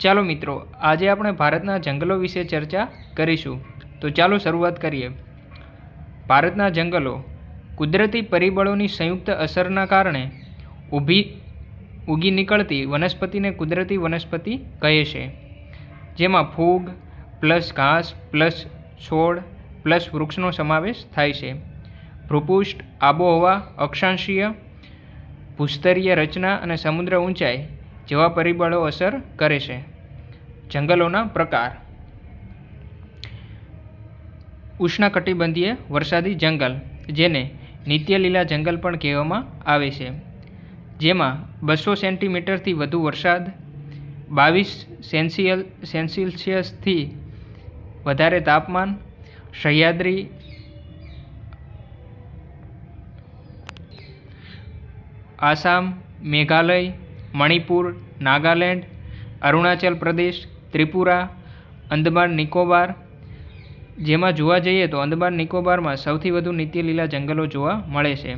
ચાલો મિત્રો, આજે આપણે ભારતના જંગલો વિશે ચર્ચા કરીશું. તો ચાલો શરૂઆત કરીએ. ભારતના જંગલો કુદરતી પરિબળોની સંયુક્ત અસરના કારણે ઊભી ઉગી નીકળતી વનસ્પતિને કુદરતી વનસ્પતિ કહે છે. જેમાં ફૂગ, પ્લસ ઘાસ, પ્લસ છોડ, પ્લસ વૃક્ષનો સમાવેશ થાય છે. ભૂપુષ્ઠ, આબોહવા, અક્ષાંશીય, ભૂસ્તરીય રચના અને સમુદ્ર ઊંચાઈ જેવા પરિબળો અસર કરે છે. જંગલોના પ્રકાર. ઉષ્ણકટિબંધીય વરસાદી જંગલ, જેને નિત્યલીલા જંગલ પણ કહેવામાં આવે છે. જેમાં બસો સેન્ટીમીટરથી વધુ વરસાદ, બાવીસ સેન્સિયલ સેન્સિયસથી વધારે તાપમાન, સહ્યાદ્રી આસામ, મેઘાલય, મણિપુર, નાગાલેન્ડ, અરુણાચલ પ્રદેશ ત્રિપુરા, અંદમાન નિકોબાર. જેમાં જોવા જઈએ તો અંદમાન નિકોબારમાં સૌથી વધુ નિત્ય જંગલો જોવા મળે છે.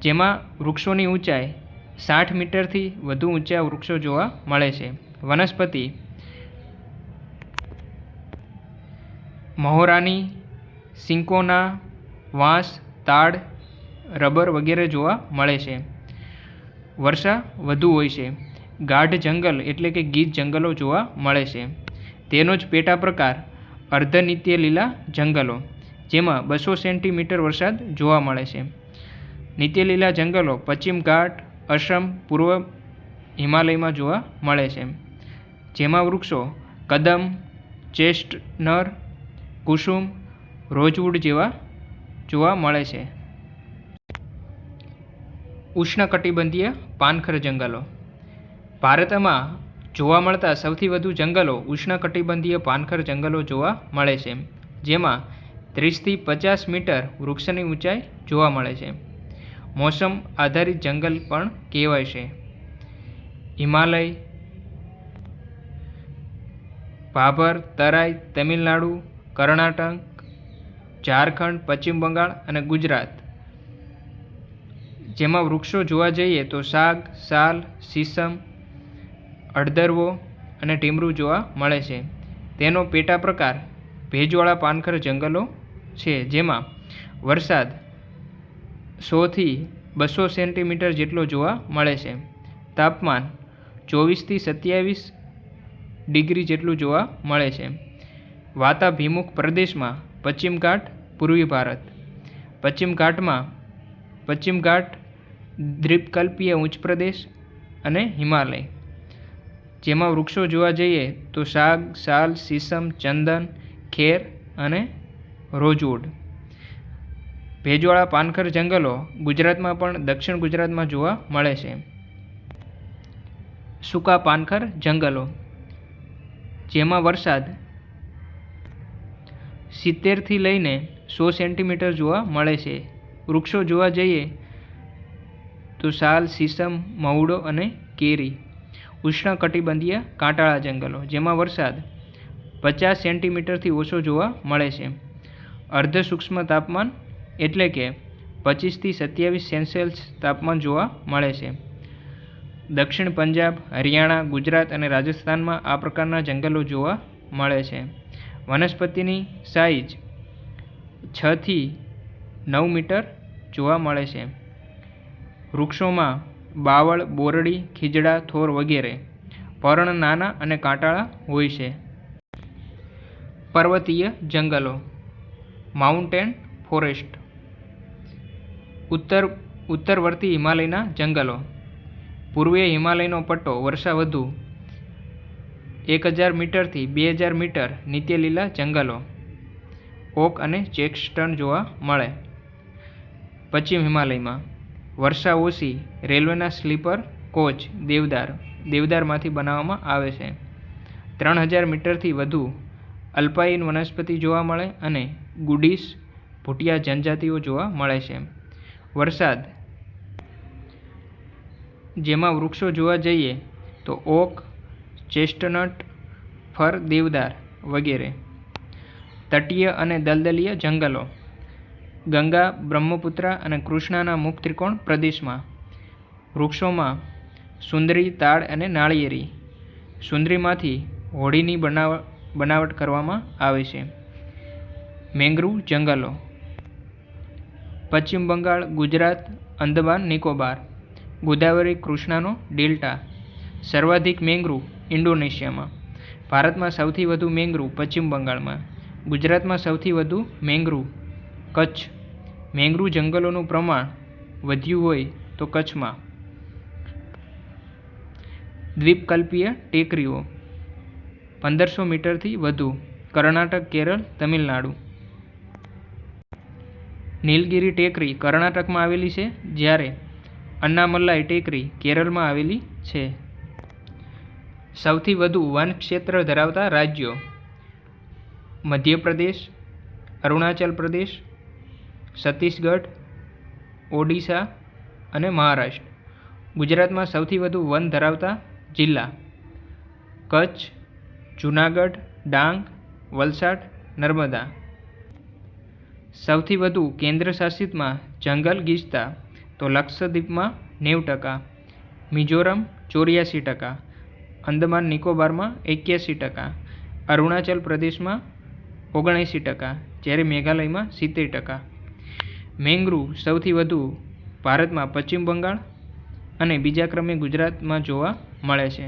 જેમાં વૃક્ષોની ઊંચાઈ સાઠ મીટરથી વધુ ઊંચા વૃક્ષો જોવા મળે છે. વનસ્પતિ મહોરાની, સિંકોના, વાંસ, તાડ, રબર વગેરે જોવા મળે છે. વર્ષા વધુ હોય છે. ગાઢ જંગલ એટલે કે ગીચ જંગલો જોવા મળે છે. તેનો જ પેટા પ્રકાર અર્ધનિત્ય લીલા જંગલો, જેમાં બસો સેન્ટીમીટર વરસાદ જોવા મળે છે. નિત્ય લીલા જંગલો પશ્ચિમ ઘાટ અસમ પૂર્વ હિમાલયમાં જોવા મળે છે. જેમાં વૃક્ષો કદમ ચેસ્ટનર કુસુમ, રોજવુડ જેવા જોવા મળે છે. ઉષ્ણકટિબંધીય પાનખર જંગલો. ભારતમાં જોવા મળતા સૌથી વધુ જંગલો ઉષ્ણકટિબંધીય પાનખર જંગલો જોવા મળે છે, જેમાં ત્રીસથી પચાસ મીટર વૃક્ષની ઊંચાઈ જોવા મળે છે. મોસમ આધારિત જંગલ પણ કહેવાય છે. હિમાલય, ભાભર, તરાઈ, તમિલનાડુ, કર્ણાટક, ઝારખંડ, પશ્ચિમ બંગાળ અને ગુજરાત. જેમાં વૃક્ષો જોવા જઈએ તો સાગ, સાલ સીસમ અડદરવો અને ટીમરું જોવા મળે છે. તેનો પેટા પ્રકાર ભેજવાળા પાનખર જંગલો છે, જેમાં વરસાદ સોથી બસો સેન્ટીમીટર જેટલો જોવા મળે છે. તાપમાન ચોવીસથી સત્યાવીસ ડિગ્રી જેટલું જોવા મળે છે. વાતાભિમુખ પ્રદેશમાં પશ્ચિમ ઘાટ, પૂર્વી ભારત. પશ્ચિમ ઘાટમાં પશ્ચિમ ઘાટ, દ્વીપકલ્પીય ઉચ્ચ પ્રદેશ અને હિમાલય. જેમાં વૃક્ષો જોવા જઈએ તો સાગ, સાલ, સીસમ, ચંદન, ખેર અને રોજવુડ. ભેજવાળા પાનખર જંગલો ગુજરાતમાં પણ દક્ષિણ ગુજરાતમાં જોવા મળે છે. સૂકા પાનખર જંગલો, જેમાં વરસાદ સિત્તેરથી લઈને સો સેન્ટીમીટર જોવા મળે છે. વૃક્ષો જોવા જઈએ તો સાલ, સીસમ, મહુડો અને કેરી. ઉષ્ણકટિબંધીય કાંટાળા જંગલો, જેમાં વરસાદ પચાસ સેન્ટીમીટરથી ઓછો જોવા મળે છે. અર્ધ સૂક્ષ્મ તાપમાન એટલે કે પચીસથી સત્યાવીસ સેન્સેલ્સ તાપમાન જોવા મળે છે. દક્ષિણ પંજાબ, હરિયાણા, ગુજરાત અને રાજસ્થાનમાં આ પ્રકારના જંગલો જોવા મળે છે. વનસ્પતિની સાઇઝ છથી નવ મીટર જોવા મળે છે. વૃક્ષોમાં બાવળ, બોરડી, ખીજડા, થોર વગેરે. પર્ણ નાના અને કાંટાળા હોય છે. પર્વતીય જંગલો. Mountain forest. ઉત્તર, ઉત્તરવર્તી હિમાલયના જંગલો. પૂર્વીય હિમાલયનો પટ્ટો વર્ષા વધુ. એક હજાર મીટરથી બે હજાર મીટર નિત્યલીલા જંગલો. ઓક અને ચેકસ્ટન જોવા મળે. પશ્ચિમ હિમાલયમાં. વર્ષા ઓશી રેલવેના સ્લીપર કોચ દેવદાર, દેવદારમાંથી બનાવવામાં આવે છે. ત્રણ હજાર મીટરથી વધુ અલ્પાઇન વનસ્પતિ જોવા મળે અને ગુડીસ ભૂટિયા જનજાતિઓ જોવા મળે છે. વરસાદ. જેમાં વૃક્ષો જોવા જઈએ તો ઓક, ચેસ્ટનટ, ફર દેવદાર વગેરે. તટીય અને દલદલીય જંગલો. ગંગા, બ્રહ્મપુત્રા અને કૃષ્ણાના મુખ ત્રિકોણ પ્રદેશમાં. વૃક્ષોમાં સુંદરી, તાડ અને નાળિયેરી. સુંદરીમાંથી હોડીની બનાવ, બનાવટ કરવામાં આવે છે. મેંગ્રુવ જંગલો. પશ્ચિમ બંગાળ, ગુજરાત, અંદમાન, નિકોબાર. ગોદાવરી કૃષ્ણાનો ડેલ્ટા. સર્વાધિક મેંગ્રુવ ઇન્ડોનેશિયામાં. ભારતમાં સૌથી વધુ મેંગ્રુવ પશ્ચિમ બંગાળમાં. ગુજરાતમાં સૌથી વધુ મેંગ્રુવ કચ્છ. મેંગ્રુવ જંગલોનું પ્રમાણ વધ્યું હોય તો કચ્છમાં. દ્વીપકલ્પીય ટેકરીઓ પંદરસો મીટરથી વધુ. કર્ણાટક, કેરળ, તમિલનાડુ. નીલગિરી ટેકરી કર્ણાટકમાં આવેલી છે, જ્યારે અન્નામલાઈ ટેકરી કેરળમાં આવેલી છે. સૌથી વધુ વન ક્ષેત્ર ધરાવતા રાજ્યો મધ્યપ્રદેશ, અરુણાચલ પ્રદેશ છત્તીસગઢ, ઓડિશા અને મહારાષ્ટ્ર. ગુજરાતમાં સૌથી વધુ વન ધરાવતા જિલ્લા કચ્છ, જુનાગઢ, ડાંગ, વલસાડ, નર્મદા. સૌથી વધુ કેન્દ્ર શાસિતમાં જંગલ ગીચતા તો લક્ષદ્વીપમાં નેવું ટકા, મિઝોરમ ચોર્યાસી ટકા, અંદમાન નિકોબારમાં એક્યાસી ટકા, અરુણાચલ પ્રદેશમાં ઓગણએંસી ટકા, જ્યારે મેઘાલયમાં સિત્તેર ટકા. મેંગ્રુવ સૌથી વધુ ભારતમાં પશ્ચિમ બંગાળ અને બીજા ક્રમે ગુજરાતમાં જોવા મળે છે.